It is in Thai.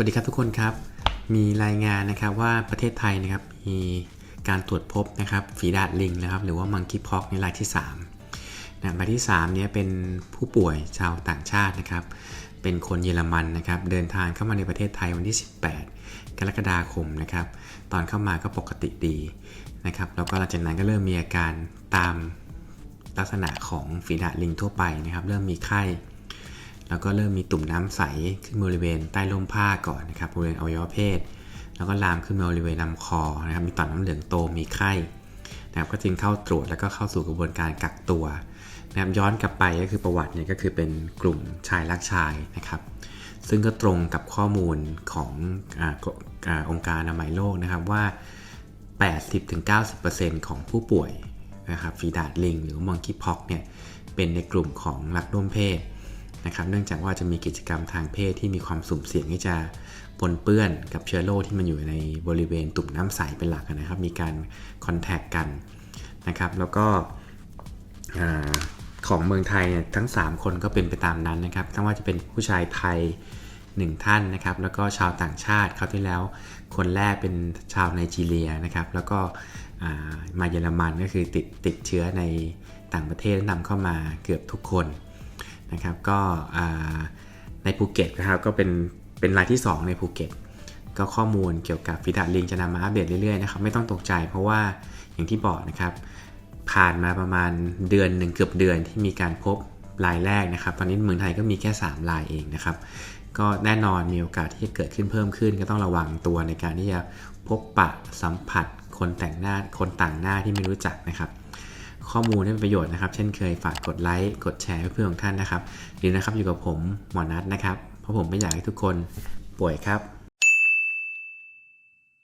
วัสดีครับทุกคนครับ มีรายงานนะครับว่าประเทศไทยนะครับมีการตรวจพบนะครับฝีดาดลิงนะครับหรือว่ามังคีพ็อกในรายที่3นะรายที่3เนี้ยเป็นผู้ป่วยชาวต่างชาตินะครับ เป็นคนเยอรมันนะครับ เดินทางเข้ามาในประเทศไทยวันที่ 18 กรกฎาคมนะครับ ตอนเข้ามาก็ปกติดีนะครับแล้วก็หลังจากนั้นก็เริ่มมีอาการตามลักษณะของฝีดาดลิงทั่วไปนะครับ เริ่มมีไข้ แล้วก็เริ่มมีตุ่มน้ำใสขึ้นบริเวณใต้ร่มผ้าก่อนนะครับบริเวณอวัยวะเพศ แล้วก็ลามขึ้นมาบริเวณลำคอนะครับมีต่อมน้ำเหลืองโตมีไข้นะครับก็จึงเข้าตรวจแล้วก็เข้าสู่กระบวนการกักตัวนะครับย้อนกลับไปก็คือประวัติเนี่ยก็คือเป็นกลุ่มชายรักชายนะครับ ซึ่งก็ตรงกับข้อมูลของออองค์การอนามัยโลกนะครับว่า 80-90%ของผู้ป่วยนะครับฟีดาดลิง หรือมังคีพ็อกเนี่ยเป็นในกลุ่มของรักร่วมเพศ นะครับเนื่องจากว่าจะมีกิจกรรมทางเพศที่มีความสุ่มเสี่ยงที่จะปนเปื้อนกับเชื้อโรคที่มันอยู่ในบริเวณตุ่มน้ำใสเป็นหลักนะครับ มีการคอนแทคกันนะครับ แล้วก็ของเมืองไทยเนี่ยทั้ง 3 คนก็เป็นไปตามนั้นนะครับทั้งว่าจะเป็นผู้ชายไทย 1 ท่านนะครับ แล้วก็ชาวต่างชาติคราวที่แล้ว คนแรกเป็นชาวไนจีเรียนะครับ แล้วก็อ่ามาเยอรมันก็คือติดติดเชื้อในต่างประเทศนำเข้ามาเกือบทุกคน นะครับก็ในภูเก็ตนะครับก็เป็นเป็นรายที่ 2 ในภูเก็ตก็ข้อมูลเกี่ยวกับฟิดาลิงจะนำมาอัปเดตเรื่อยๆนะครับไม่ต้องตกใจเพราะว่าอย่างที่บอกนะครับ ผ่านมาประมาณเดือนหนึ่งเกือบเดือนที่มีการพบรายแรกนะครับ ตอนนี้เมืองไทยก็มีแค่ 3 รายเองนะครับ ก็แน่นอนมีโอกาสที่จะเกิดขึ้นเพิ่มขึ้น ก็ต้องระวังตัวในการที่จะพบปะสัมผัส คนแต่งหน้าคนต่างหน้าที่ไม่รู้จักนะครับ ข้อมูลให้เป็นประโยชน์นะครับ เช่นเคยฝากกดไลค์กดแชร์ให้เพื่อนของท่านนะครับดีนะครับอยู่กับผมหมอนัทนะครับ เพราะผมไม่อยากให้ทุกคนป่วยครับ